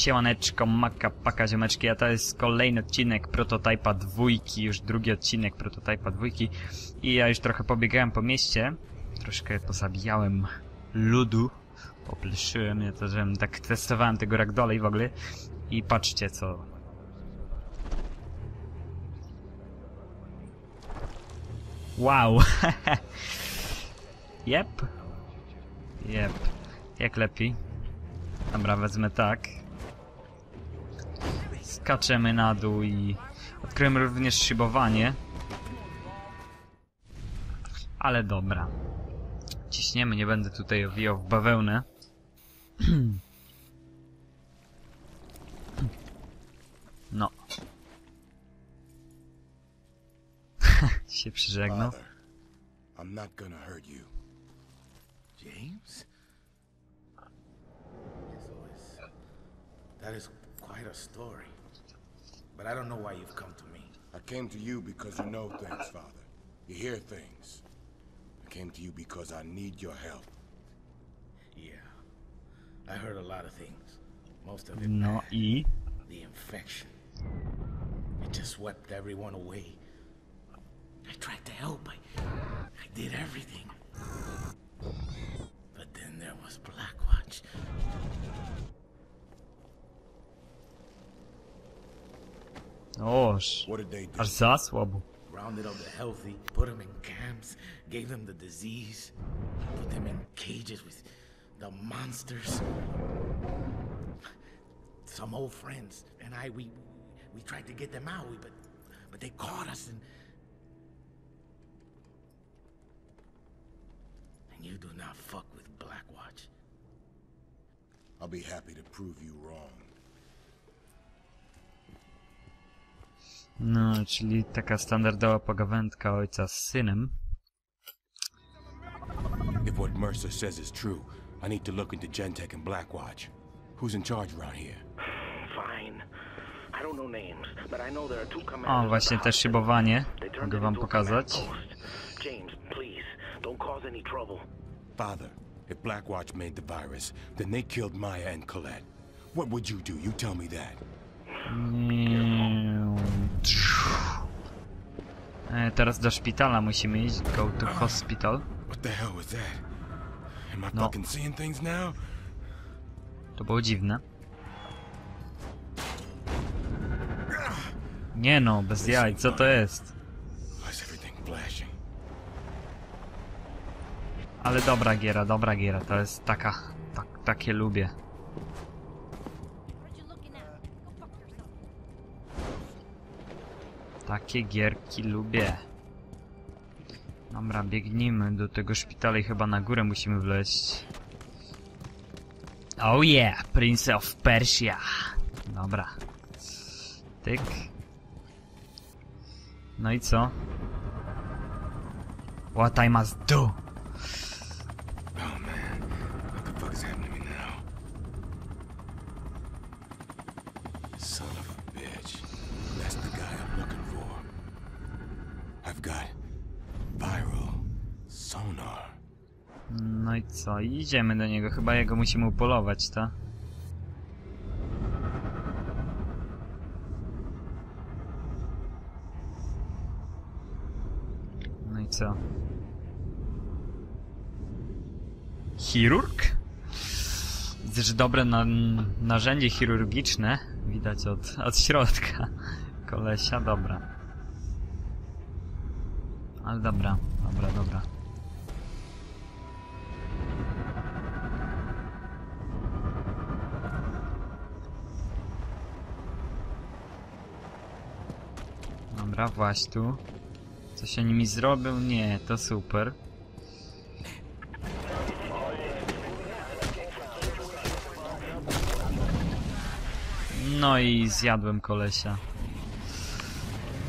siemaneczko, maka, paka, ziomeczki, a to jest kolejny odcinek Prototypa dwójki, już drugi odcinek Prototypa dwójki i ja już trochę pobiegałem po mieście, troszkę pozabijałem ludu, popleszyłem je to, żebym tak testowałem tego ragdola i w ogóle i patrzcie co... Wow! Jep. Jep. Jak lepiej. Dobra, wezmę tak. Skaczemy na dół i odkryjemy również szybowanie. Ale dobra. Ciśniemy, nie będę tutaj owijał w bawełnę. No. się przyżegnał. I'm not gonna hurt you. James? That is quite a story. But I don't know why you've come to me. I came to you because you know things, Father. You hear things. I came to you because I need your help. Yeah. I heard a lot of things. Most of it not bad. i... The infection. It just swept everyone away. I tried to help. I, I did everything. But then there was Blackwatch. Oż. What did they do? Aż. Rounded up the healthy, put them in camps, gave them the disease, put them in cages with the monsters. Some old friends and I, we we tried to get them out, we, but but they caught us and and you do not fuck with Blackwatch. I'll be happy to prove you wrong. No, czyli taka standardowa pogawędka ojca z synem. If what Mercer says is true, I need to look into Gentech and Blackwatch. Who's in charge around here? Fine. I don't know names, but I know there are two O, commanders. właśnie at te the hospital. szybowanie. Mogę wam pokazać. James, please, don't cause any trouble. Father, if Blackwatch made the virus, then they killed Maya and Colette. What would you do? You tell me that. E, teraz do szpitala musimy iść. Go to hospital. No. To było dziwne. Nie no, bez jaj, co to jest? Ale dobra giera, dobra giera, to jest taka, tak, takie lubię. Takie gierki lubię. Dobra, biegnijmy do tego szpitala i chyba na górę musimy wleźć. Oh yeah, Prince of Persia. Dobra. Tyk. No i co? What I must do? Oh man, what the fuck is happening to me now? Son of a bitch. That's the guy I'm looking for. Got viral sonar. No i co? Idziemy do niego. Chyba jego musimy upolować, to? No i co? Chirurg? Widzę, że dobre na narzędzie chirurgiczne. Widać od, od środka. Kolesia, dobra. Ale dobra, dobra, dobra. Dobra, właśnie tu. Coś oni mi zrobił? Nie, to super. No i zjadłem kolesia.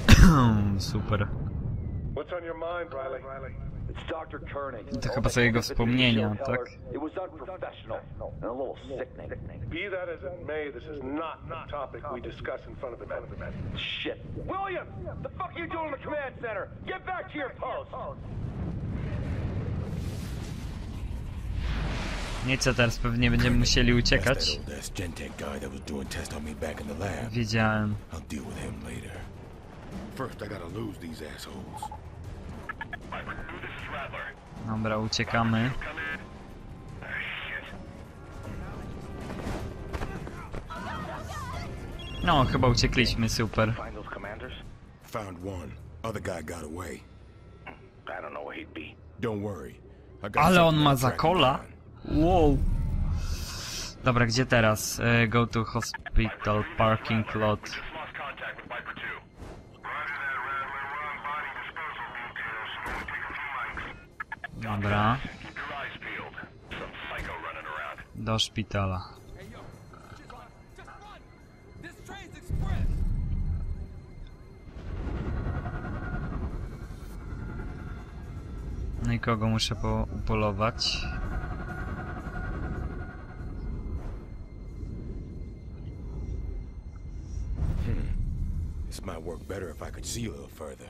super. To chyba są jego wspomnienia, tak? It was unprofessional and a little sickening. Be that as it may, this is not the topic we discuss in front of the men. Shit. William! The fuck are you doing in the command center? Get back to your post! Nie co teraz pewnie będziemy musieli uciekać. that old ass Gentech guy that was doing tests on me back in the lab. Wiedziałem. I'll deal with him later. First, I gotta lose these assholes. Dobra, uciekamy. No, chyba uciekliśmy, super. Found one. Other guy got away. I don't know where he'd be. Don't worry. Ale on ma zakola. Wow. Dobra, gdzie teraz? E, Go to hospital parking lot. Around. do szpitala. No i kogo muszę po upolować? This might work better if I could see a little further.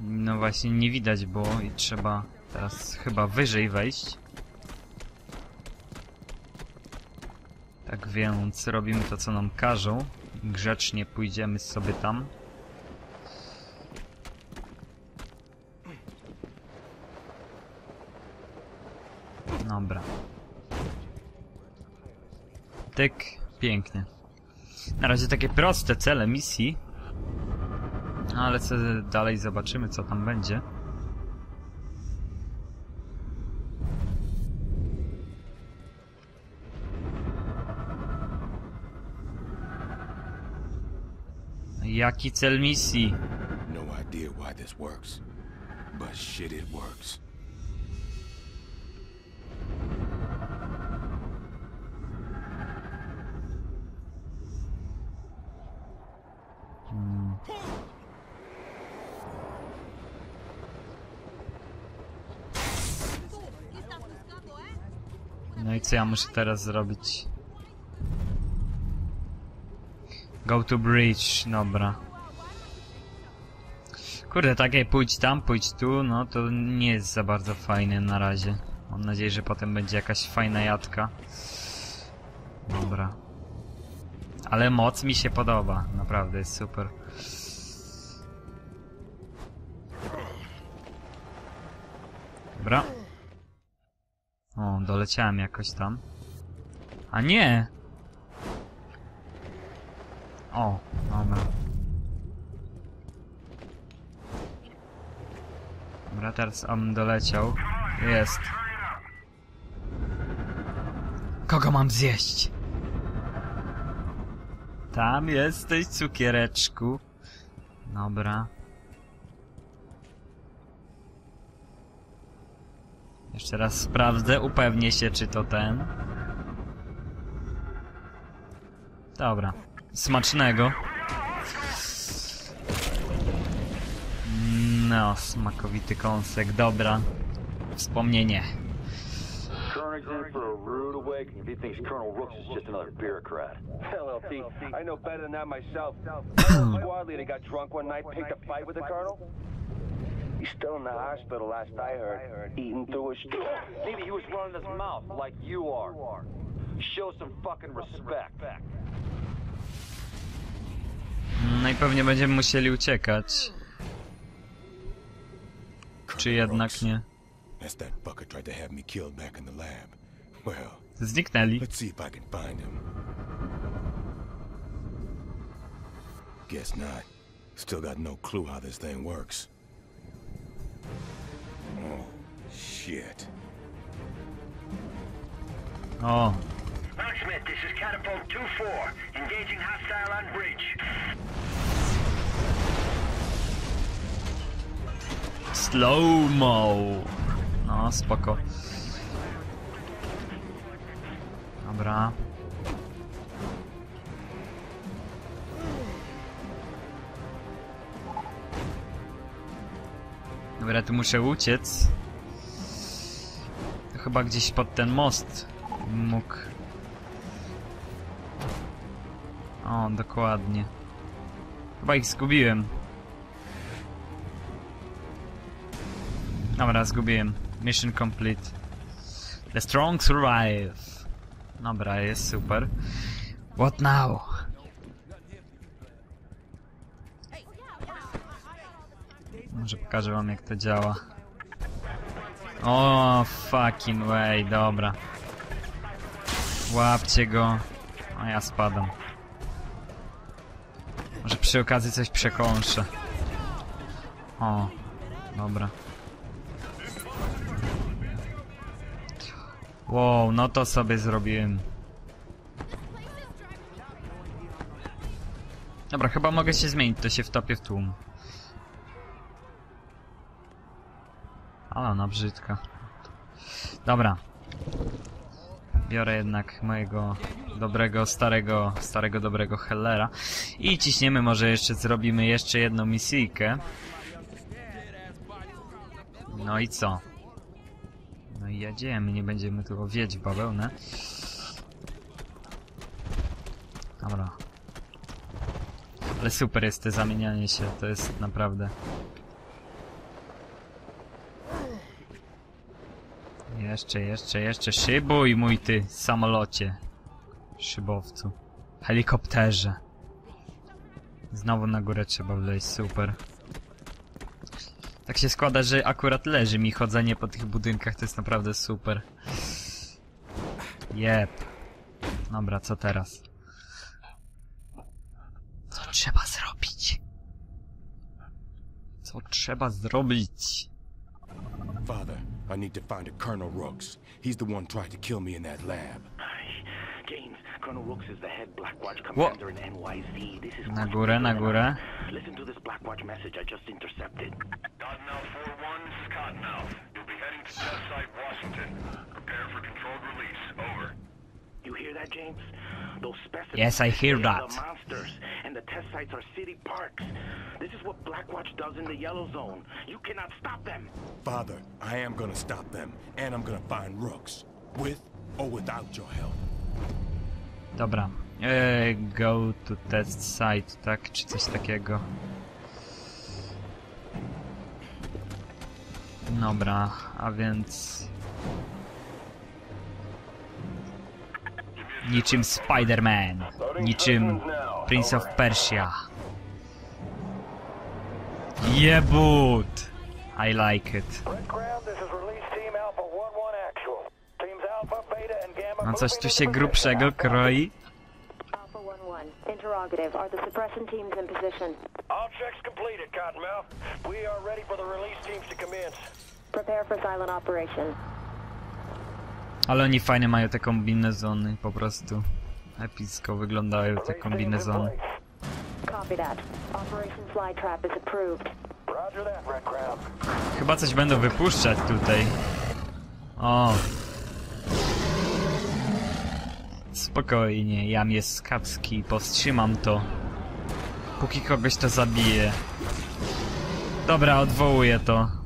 No właśnie, nie widać było i trzeba teraz chyba wyżej wejść. Tak więc robimy to, co nam każą. Grzecznie pójdziemy sobie tam. Dobra. Tyk, pięknie. Na razie takie proste cele misji. No, ale co dalej zobaczymy, co tam będzie. Jaki cel misji? No idea why this works. But shit, it works. Co ja muszę teraz zrobić? Go to bridge, dobra. Kurde, takie pójdź tam, pójdź tu, no to nie jest za bardzo fajne na razie. Mam nadzieję, że potem będzie jakaś fajna jadka. Dobra. Ale moc mi się podoba, naprawdę jest super. Dobra. Doleciałem jakoś tam. A nie! O, dobra. Dobra, teraz on doleciał. Jest. Kogo mam zjeść? Tam jesteś, cukiereczku. Dobra. Jeszcze raz sprawdzę, upewnię się, czy to ten. Dobra. Smacznego. No, smakowity kąsek, dobra. Wspomnienie. In for a rude awakening if he thinks Colonel Rooks is just another bureaucrat. Hell, LT, I know better than that myself. Squad leader got drunk one night, picked a fight with the colonel. He's still in the hospital, last I heard. Eating through his straw. Maybe he was running his mouth like you are. Show some fucking respect. No i pewnie będziemy musieli uciekać. Czy jednak nie? That's that fucker tried to have me killed back in the lab. Well, Zniknęli. let's see if I can find him. Guess not. Still got no clue how this thing works. Oh, shit. Oh. Locksmith, this is Catapult 2-4. Engaging hostile on bridge. slow-mo. No, spoko. Dobra. Dobra, tu muszę uciec. To chyba gdzieś pod ten most mógł. O, dokładnie. Chyba ich zgubiłem. Dobra, zgubiłem. Mission complete. The strong survive. Dobra, jest super. What now? Może pokażę wam jak to działa. O, fucking way, dobra. Łapcie go. A ja spadam. Może przy okazji coś przekąszę. O, dobra. Wow, no to sobie zrobiłem. Dobra, chyba mogę się zmienić, to się wtopię w tłum. Ale ona brzydka. Dobra. Biorę jednak mojego dobrego, starego, starego, dobrego Hellera. I ciśniemy, może jeszcze zrobimy jeszcze jedną misyjkę. No i co? No i jedziemy, nie będziemy tu owieć bawełnę. Dobra. Ale super jest to zamienianie się, to jest naprawdę... Jeszcze, jeszcze, jeszcze. Szybuj, mój ty, samolocie. Szybowcu. Helikopterze. Znowu na górę trzeba wleźć, super. Tak się składa, że akurat leży mi chodzenie po tych budynkach, to jest naprawdę super. Jep. Dobra, co teraz? Co trzeba zrobić? Co trzeba zrobić? Father, I need to find a Colonel Rooks. He's the one tried to kill me in that lab. James, Colonel Rooks is the head Blackwatch commander in NYC. This is Na górę, na górę. Listen to this Blackwatch message I just intercepted. Cottonmouth 4-1, this is Cottonmouth. You'll be heading to test site Washington. Prepare for controlled release. Over. You hear that, James? Those specimens. Yes, I hear that. the monsters, and the test sites are city parks. This is what Blackwatch does in the Yellow Zone. You cannot stop them. Father, I am gonna stop them, and I'm gonna find Rooks. With or without your help. Dobra. Eee, go to test site, tak? Czy coś takiego. Dobra, a więc... Niczym Spider-Man. Niczym Prince of Persia. Jebut! I like it. Ground, this is release team Alpha 1-1 actual. Teams Alpha, Beta, and Gamma No coś tu się grubszego kroi. Interrogative. Are the suppression teams in position? All checks completed, Cottonmouth. We are ready for the release teams to commence. Prepare for silent operation. Ale oni fajnie mają te kombinezony, po prostu. Epicko wyglądają te kombinezony. Chyba coś będą wypuszczać tutaj. O. Spokojnie, jam jest skapski, powstrzymam to. Póki kogoś to zabije. Dobra, odwołuję to.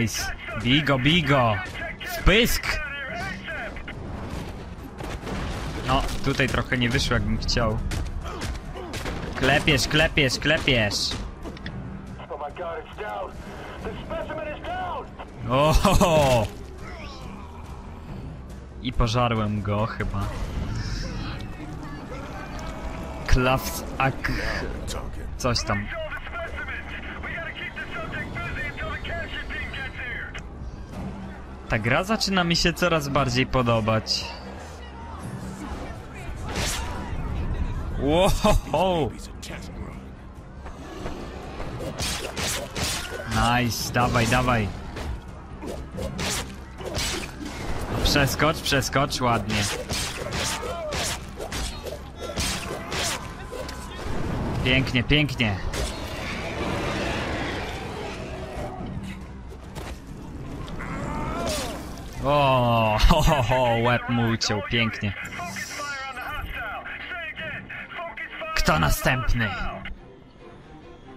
Nice. Bigo, bigo. Spysk! No, tutaj trochę nie wyszło jakbym chciał. Klepiesz, klepiesz, klepiesz. Oh! Ohoho! I pożarłem go chyba. Klaws ak... Coś tam. Ta gra zaczyna mi się coraz bardziej podobać. Wow! Nice, dawaj, dawaj. Przeskocz, przeskocz, ładnie. Pięknie, pięknie. O, ho, ho, ho, łeb mu uciął, pięknie. Kto następny?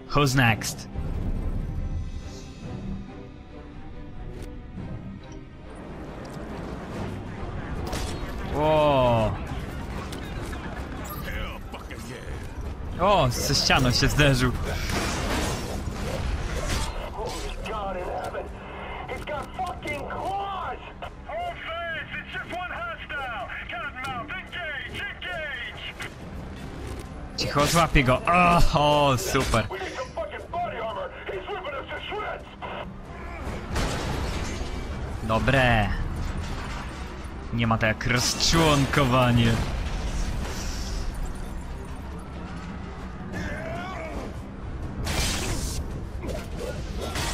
Who's next? O! O, ze ścianą się zderzył. Cicho, złapię go. O, o, super. Dobre. Nie ma to jak rozczłonkowanie.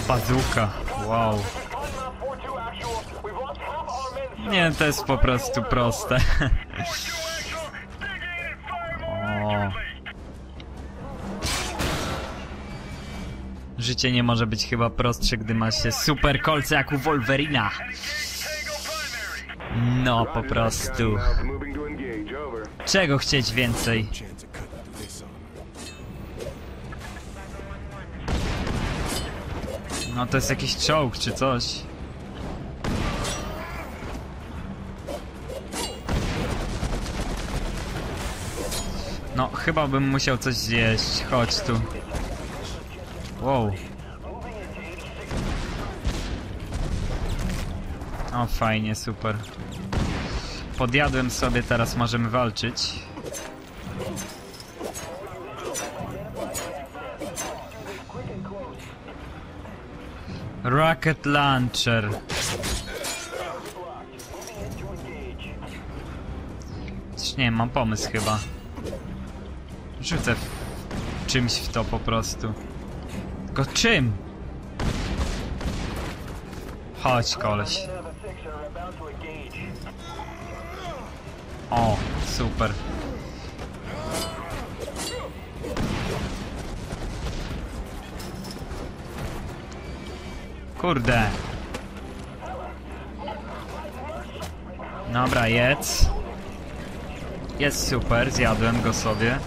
Bazuka. Wow. Cottonmouth 4-2 actual. We've lost half our men, Nie, to jest po prostu proste. Życie nie może być chyba prostsze, gdy ma się super kolce jak u Wolverina. No, po prostu. Czego chcieć więcej? No to jest jakiś czołg czy coś. No, chyba bym musiał coś zjeść. Chodź tu. Wow. O, fajnie, super. Podjadłem sobie, teraz możemy walczyć. Rocket Launcher. Coś nie mam pomysł chyba. Rzucę w... czymś w to po prostu. Tylko czym? Chodź, koleś. O, super. Kurde. Dobra, jedz. Jest super, zjadłem go sobie.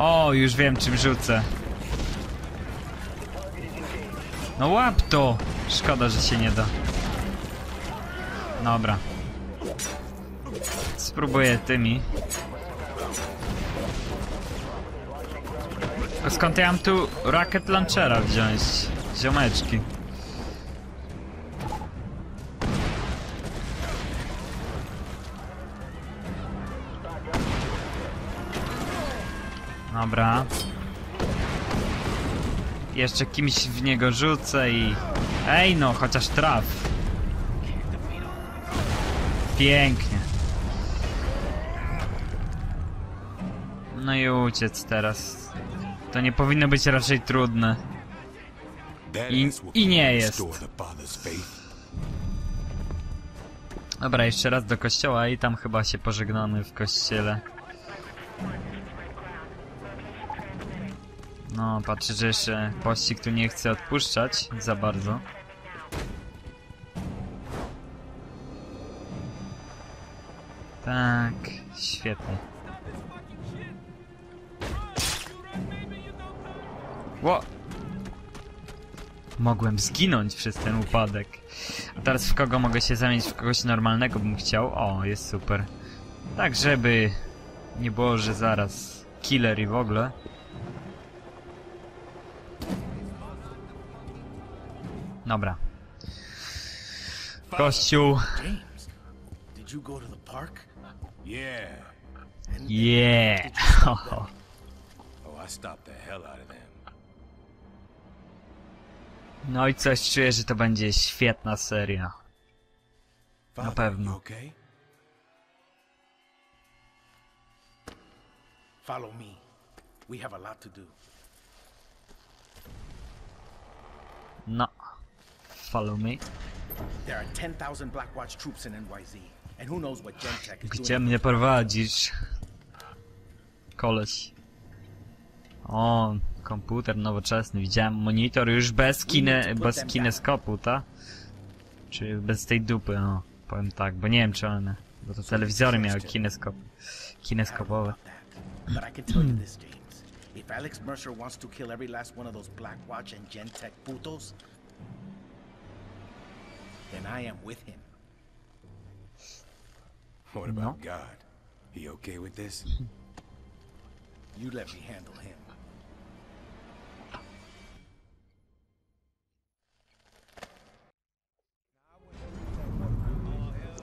O, już wiem czym rzucę. No łap to! Szkoda, że się nie da. Dobra. Spróbuję tymi. A skąd ja mam tu rocket launchera wziąć? Ziomeczki. Dobra. Jeszcze kimś w niego rzucę i... Ej no, chociaż traf. Pięknie. No i uciec teraz. To nie powinno być raczej trudne. I- i nie jest. Dobra, jeszcze raz do kościoła i tam chyba się pożegnamy w kościele. No, patrzę, że jeszcze pościg tu nie chce odpuszczać za bardzo. Tak, świetnie. Ło! Mogłem zginąć przez ten upadek. A teraz w kogo mogę się zamienić? W kogoś normalnego bym chciał. O, jest super. Tak, żeby nie było, że zaraz killer i w ogóle. Dobra. Kościół. Yeah. Oh. No i coś czuję, że to będzie świetna seria. Father, pewno. Follow me. We have a lot to do. No. Follow me. There are 10,000 Black Watch troops in NYZ, and who knows what Gentech is Gdzie mnie prowadzisz? Koleś. O, komputer nowoczesny. Widziałem monitor już bez, kine, bez kineskopu, ta? Czy bez tej dupy, no. Powiem tak, bo nie wiem czy one. Bo to telewizory miały kineskop. Kineskopowe. If Alex Mercer wants to kill every last one of those Blackwatch and Gentech putos, then I am with him. What about God? He okay with this? You let me handle him.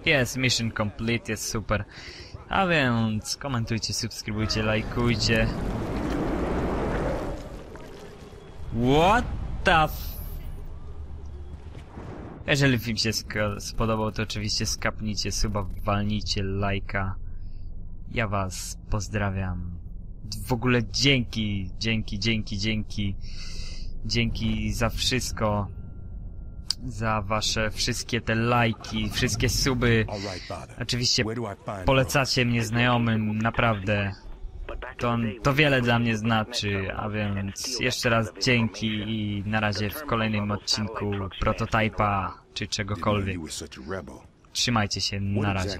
Jest, mission complete, jest super. A więc komentujcie, subskrybujcie, lajkujcie. What the f... Jeżeli film się spodobał, to oczywiście skapnijcie suba, walnijcie lajka. Ja was pozdrawiam. W ogóle dzięki, dzięki, dzięki, dzięki. Dzięki za wszystko. Za wasze wszystkie te lajki, wszystkie suby. Oczywiście polecacie mnie znajomym, naprawdę. To, to wiele dla mnie znaczy, a więc jeszcze raz dzięki i na razie w kolejnym odcinku prototypa czy czegokolwiek. Trzymajcie się, na razie.